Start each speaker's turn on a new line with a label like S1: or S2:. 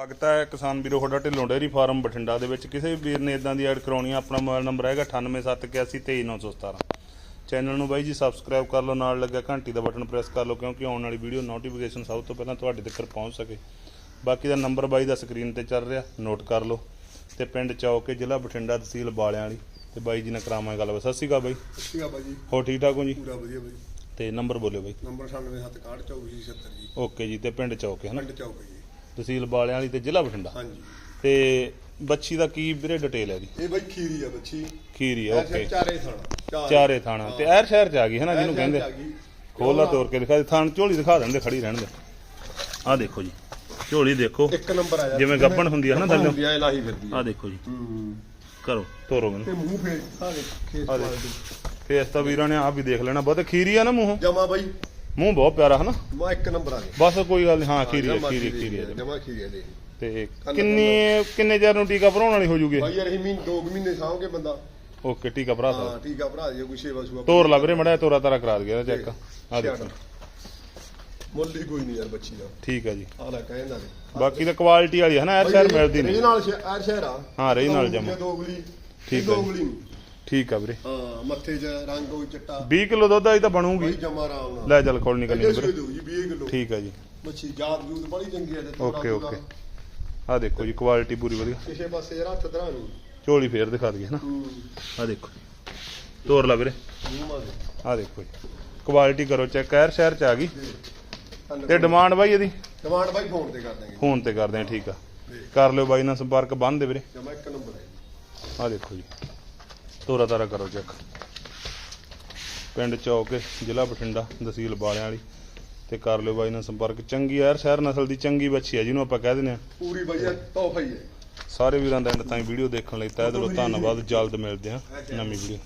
S1: ਸਵਾਗਤ ਹੈ ਕਿਸਾਨ ਵੀਰੋ ਤੁਹਾਡਾ ਢਿੱਲੋਂ ਡੇਅਰੀ ਫਾਰਮ ਬਠਿੰਡਾ ਦੇ ਵਿੱਚ। ਕਿਸੇ ਵੀ ਵੀਰ ਨੇ ਇਦਾਂ ਦੀ ਐਡ ਕਰਾਉਣੀ ਆ ਆਪਣਾ ਮੋਬਾਈਲ ਨੰਬਰ ਹੈਗਾ 9871823917 ਚੈਨਲ ਨੂੰ ਬਾਈ ਜੀ ਸਬਸਕ੍ਰਾਈਬ ਕਰ ਲਓ ਨਾਲ ਲੱਗਿਆ ਘੰਟੀ ਦਾ ਬਟਨ ਪ੍ਰੈਸ ਕਰ ਲਓ ਕਿਉਂਕਿ ਆਉਣ ਵਾਲੀ ਵੀਡੀਓ ਨੋਟੀਫਿਕੇਸ਼ਨ ਸਭ ਤੋਂ ਪਹਿਲਾਂ ਤੁਹਾਡੇ ਤੱਕ ਪਹੁੰਚ ਸਕੇ। ਬਾਕੀ ਦਾ ਨੰਬਰ ਬਾਈ ਦਾ ਸਕਰੀਨ ਤੇ ਚੱਲ ਰਿਹਾ ਨੋਟ ਕਰ ਲਓ। ਤੇ ਪਿੰਡ ਚੌਕੇ ਜ਼ਿਲ੍ਹਾ ਬਠਿੰਡਾ ਤਹਿਸੀਲ ਬਾਲਿਆਂ ਵਾਲੀ। ਤੇ ਬਾਈ ਜੀ ਨਾਲ ਕਰਾਵਾਂਗੇ ਗੱਲਬਾਤ। ਸਤਿ ਸ਼੍ਰੀ ਅਕਾਲ ਬਾਈ।
S2: ਠੀਕ ਆ ਬਾਜੀ
S1: ਹੋ ਠੀਕ ਠਾਕ ਹੋ ਜੀ?
S2: ਪੂਰਾ ਵਧੀਆ ਬਾਜੀ
S1: ਤੇ ਨੰਬਰ ਬੋਲਿਓ ਬਾਈ।
S2: ਨੰਬਰ 97612470 ਜੀ।
S1: ਓਕੇ ਜੀ ਤੇ ਪਿੰਡ ਚੌਕੇ ਹਨਾ?
S2: ਪਿੰਡ ਚੌਕ ਜੀ।
S1: ਤਹਿਸੀਲ ਬਾਲਿਆਂ ਵਾਲੀ ਤੇ ਜ਼ਿਲ੍ਹਾ ਬਠਿੰਡਾ।
S2: ਹਾਂਜੀ।
S1: ਤੇ ਬੱਚੀ ਦਾ ਕੀ ਵੀਰੇ ਡਿਟੇਲ ਹੈ ਜੀ
S2: ਇਹ ਬਾਈ ਖੀਰੀ ਆ ਬੱਚੀ।
S1: ਖੀਰੀ
S2: ਇਹ
S1: ਓਕੇ
S2: ਚਾਰੇ ਥਾਣਾ।
S1: ਚਾਰੇ। ਥਾਣਾ। ਤੇ ਐਰ ਸ਼ਹਿਰ ਚ ਆ ਗਈ ਹੈ ਨਾ ਜਿਹਨੂੰ ਕਹਿੰਦੇ? ਖੋਲਾ ਤੋੜ ਕੇ ਦਿਖਾ ਦੇ। ਥਾਣ ਝੋਲੀ ਦਿਖਾ ਦਿੰਦੇ ਖੜੀ ਰਹਿਣ ਦੇ। ਆਹ ਦੇਖੋ ਜੀ। ਝੋਲੀ ਦੇਖੋ।
S2: ਇੱਕ ਨੰਬਰ ਆ ਜਾ
S1: ਜਿਵੇਂ ਗੱਭਣ ਹੁੰਦੀ ਆ ਨਾ ਥੱਲੇ।
S2: ਹੁੰਦੀ ਆ ਲਾਹੀ ਫਿਰਦੀ ਆ।
S1: ਦੇਖੋ ਜੀ।
S2: ਹੂੰ।
S1: ਕਰੋ ਤੋਰੋ ਮੈਨੂੰ।
S2: ਤੇ ਮੂੰਹ ਫੇਰ ਆ
S1: ਦੇਖ। ਫੇਸ ਤਾਂ ਵੀਰਾਂ ਨੇ ਆਪ ਵੀ ਦੇਖ ਲੈਣਾ। ਬਹੁਤ ਖੀਰੀ ਆ ਨਾ ਮੂੰਹ।
S2: ਜਮਾ ਬਾਈ।
S1: ਮੂੰਹ ਬਹੁਤ ਪਿਆਰਾ ਹੈ ਨਾ
S2: ਮਾ ਇੱਕ ਨੰਬਰ ਆ ਗਿਆ।
S1: ਬਸ ਕੋਈ ਗੱਲ ਨਹੀਂ ਹਾਂ ਖੀਰੀ ਆ, ਖੀਰੀ ਖੀਰੀ ਆ।
S2: ਜਮਾ। ਖੀਰੀ ਆ ਦੇ
S1: ਤੇ ਕਿੰਨੀ ਕਿੰਨੇ ਚਿਰ ਨੂੰ ਟੀਕਾ ਭਰਾਉਣ ਵਾਲੀ ਹੋ ਜੂਗੀ
S2: ਬਾਈ ਯਾਰ ਇਹ ਮਹੀਨੇ ਦੋ ਕੁ ਮਹੀਨੇ ਕੇ ਬੰਦਾ।
S1: ਓਕੇ ਟੀਕਾ ਭਰਾ
S2: ਹਾਂ ਠੀਕ ਆ ਭਰਾ ਜੀ ਕੋਈ ਸੇਵਾ ਸੁਆ
S1: ਤੋਰ ਲੱਭ ਰੇ ਮੜਾ ਤੋਰਾ ਤਾਰਾ ਕਰਾ ਦਈਏ ਚੈੱਕ। ਆਹ ਦੇਖੋ।
S2: ਮੁੱਲ ਹੀ ਕੋਈ ਨਹੀਂ ਯਾਰ ਬੱਚੀ ਦਾ।
S1: ਠੀਕ ਆ ਜੀ।
S2: ਆ ਲੈ ਕਹਿੰਦਾ ਨੇ
S1: ਬਾਕੀ ਤਾਂ ਕੁਆਲਿਟੀ ਵਾਲੀ ਹੈ ਨਾ ਐਰ ਸ਼ਹਿਰ ਮਿਲਦੀ ਨਹੀਂ
S2: ਇਹ ਨਾਲ ਸ਼ਹਿਰ ਸ਼ਹਿਰ ਆ।
S1: ਹਾਂ, ਨਾਲ ਜਮਾਂ।
S2: ਦੋ
S1: ਠੀਕ ਆ
S2: ਦੋ
S1: ਜੀ।
S2: ਉਗਲੀ ਨਹੀਂ
S1: ਠੀਕ ਆ ਵੀਰੇ।
S2: ਹਾਂ ਮੱਥੇ 'ਚ ਰੰਗ ਉਹ ਚਿੱਟਾ।
S1: 20 ਕਿਲੋ ਦੁੱਧ ਆਈ ਤਾਂ
S2: ਬਈ
S1: ਬਣੂਗੀ
S2: ਜਮਾ ਆਰਾਮ ਨਾਲ।
S1: ਲੈ ਚੱਲ ਕੋਲ ਨਹੀਂ ਕਰਨੀ ਵੀਰੇ
S2: ਸੂਈ ਦਊ ਜੀ 20 ਕਿਲੋ।
S1: ਠੀਕ ਆ ਜੀ।
S2: ਮੱਛੀ ਜਾਤ ਜੂਤ ਬੜੀ ਚੰਗੀ ਹੈ ਤੇ
S1: ਓਕੇ। ਓਕੇ। ਆ ਦੇਖੋ ਜੀ ਕੁਆਲਿਟੀ ਪੂਰੀ ਵਧੀਆ।
S2: ਕਿਸੇ ਪਾਸੇ ਯਾਰ ਹੱਥ ਧਰਾ ਨੂੰ।
S1: ਝੋਲੀ ਫੇਰ ਦਿਖਾ ਦਈਏ ਨਾ।
S2: ਹੂੰ।
S1: ਆ ਦੇਖੋ ਤੋਰ ਲਾ ਵੀਰੇ। ਆ ਦੇਖੋ ਜੀ। ਕੁਆਲਿਟੀ ਕਰੋ ਚੈੱਕ ਐਰ ਸ਼ਹਿਰ ਚ ਆ ਗਈ। ਤੇ ਡਿਮਾਂਡ ਬਾਈ ਇਹਦੀ?
S2: ਡਿਮਾਂਡ ਬਾਈ ਫੋਨ ਤੇ ਕਰ ਦਾਂਗੇ
S1: ਫੋਨ ਤੇ ਕਰਦੇ ਆ ਠੀਕ ਆ। ਕਰ ਲਿਓ ਬਾਈ ਨਾਲ ਸੰਪਰਕ ਬੰਨ ਦੇ ਵੀਰੇ।
S2: ਜਮਾ ਇੱਕ ਨੰਬਰ ਹੈ
S1: ਆ ਦੇਖੋ ਜੀ। ਤੋਰਾ ਤਾਰਾ ਕਰੋ ਚੈੱਕ। ਪਿੰਡ ਚੌਕ ਜ਼ਿਲ੍ਹਾ ਬਠਿੰਡਾ ਤਹਿਸੀਲ ਬਾਲਿਆਂ ਵਾਲੀ ਤੇ ਕਰ ਲਿਓ ਬਾਈ ਨਾਲ ਸੰਪਰਕ। ਚੰਗੀ ਐਰ ਸ਼ਹਿਰ ਨਸਲ ਦੀ ਚੰਗੀ ਬੱਚੀ ਆ ਜਿਹਨੂੰ ਆਪਾਂ ਕਹਿ ਦਿੰਦੇ ਆ।
S2: ਪੂਰੀ ਬਾਈ ਯਾਰ ਤੋਹਫਾ ਹੀ ਹੈ
S1: ਸਾਰੇ ਵੀਰਾਂ ਦਾ ਐਂਡ ਤਾਈਂ ਵੀਡੀਓ ਦੇਖਣ ਲਈ ਤਹਿ ਦਿਲੋਂ ਧੰਨਵਾਦ। ਜਲਦ ਮਿਲਦੇ ਹਾਂ ਨਵੀਂ ਵੀਡੀਓ।